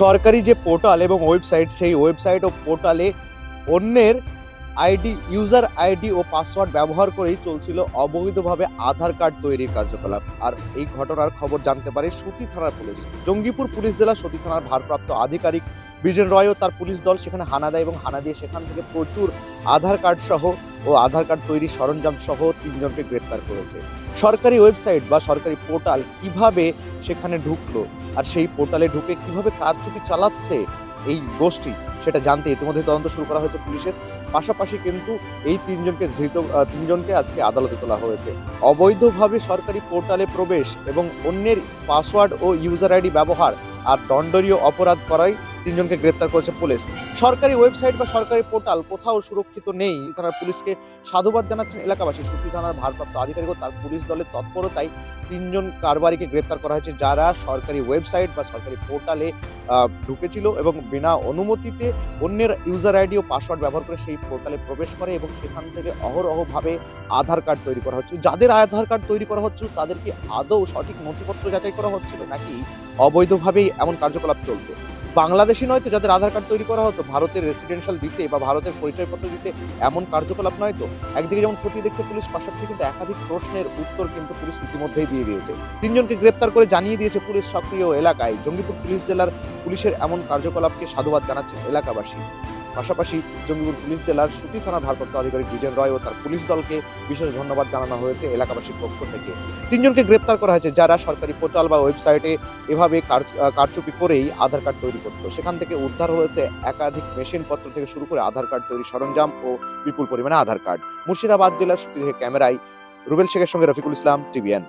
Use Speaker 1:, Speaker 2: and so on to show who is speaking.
Speaker 1: সরকারি যে পোর্টাল এবং ওয়েবসাইট, সেই ওয়েবসাইট ও পোর্টালে অন্যের আইডি, ইউজার আইডি ও পাসওয়ার্ড ব্যবহার করেই চলছিল অবৈধভাবে আধার কার্ড তৈরির কার্যকলাপ। আর এই ঘটনার খবর জানতে পারে সতী থানার পুলিশ। জঙ্গিপুর পুলিশ জেলা সতী থানার ভারপ্রাপ্ত আধিকারিক বিজেন রয় ও তার পুলিশ দল সেখানে হানা দেয় এবং হানা দিয়ে সেখান থেকে প্রচুর আধার কার্ড সহ ও আধার কার্ড তৈরির সরঞ্জাম সহ তিনজনকে গ্রেপ্তার করেছে। সরকারি ওয়েবসাইট বা সরকারি পোর্টাল কীভাবে সেখানে ঢুকলো আর সেই পোর্টালে ঢুকে কীভাবে কারচুপি চালাচ্ছে এই গোষ্ঠী সেটা জানতে ইতিমধ্যে তদন্ত শুরু করা হয়েছে পুলিশের। পাশাপাশি কিন্তু এই তিনজনকে ধৃত তিনজনকে আজকে আদালতে তোলা হয়েছে। অবৈধভাবে সরকারি পোর্টালে প্রবেশ এবং অন্যের পাসওয়ার্ড ও ইউজার আইডি ব্যবহার আর দণ্ডনীয় অপরাধ করাই তিনজনকে গ্রেপ্তার করেছে পুলিশ। সরকারি ওয়েবসাইট বা সরকারি পোর্টাল কোথাও সুরক্ষিত নেই। তারা পুলিশকে সাধুবাদ জানাচ্ছেন এলাকাবাসী। সুতি থানার ভারপ্রাপ্ত আধিকারিক তার পুলিশ দলের তৎপরতায় তিনজন কারবারিকে গ্রেপ্তার করা হয়েছে, যারা সরকারি ওয়েবসাইট বা সরকারি পোর্টালে ঢুকেছিল এবং বিনা অনুমতিতে অন্যের ইউজার আইডি ও পাসওয়ার্ড ব্যবহার করে সেই পোর্টালে প্রবেশ করে এবং সেখান থেকে অহরহভাবে আধার কার্ড তৈরি করা হচ্ছে। যাদের আধার কার্ড তৈরি করা হচ্ছিল তাদেরকে আদৌ সঠিক নথিপত্র যাচাই করা হচ্ছিল নাকি অবৈধভাবেই এমন কার্যকলাপ চলতো বাংলাদেশি নয় তো যাদের আধার কার্ড তৈরি করা হতো, ভারতের রেসিডেন্সিয়াল দিতে বা ভারতের পরিচয়পত্র দিতে এমন কার্যকলাপ নয় তো? একদিকে যেমন ক্ষতি দেখছে পুলিশ, পাশাপাশি কিন্তু একাধিক প্রশ্নের উত্তর কিন্তু পুলিশ ইতিমধ্যেই দিয়ে দিয়েছে। তিনজনকে গ্রেপ্তার করে জানিয়ে দিয়েছে পুলিশ সক্রিয় এলাকায়। জঙ্গিপুর পুলিশ জেলার পুলিশের এমন কার্যকলাপকে সাধুবাদ জানাচ্ছেন এলাকাবাসী। পাশাপাশি জঙ্গিপুর পুলিশ জেলার সুতি থানার ভারপ্রাপ্ত আধিকারিক বিজেন রয় ও তার পুলিশ দলকে বিশেষ ধন্যবাদ জানানো হয়েছে এলাকাবাসীর পক্ষ থেকে। তিনজনকে গ্রেপ্তার করা হয়েছে যারা সরকারি পোর্টাল বা ওয়েবসাইটে এভাবে কারচুপি করেই আধার কার্ড তৈরি করতো। সেখান থেকে উদ্ধার হয়েছে একাধিক মেশিনপত্র থেকে শুরু করে আধার কার্ড তৈরি সরঞ্জাম ও বিপুল পরিমাণে আধার কার্ড। মুর্শিদাবাদ জেলার সুতি ক্যামেরায় রুবেল শেখের সঙ্গে রফিকুল ইসলাম, টিভিএন।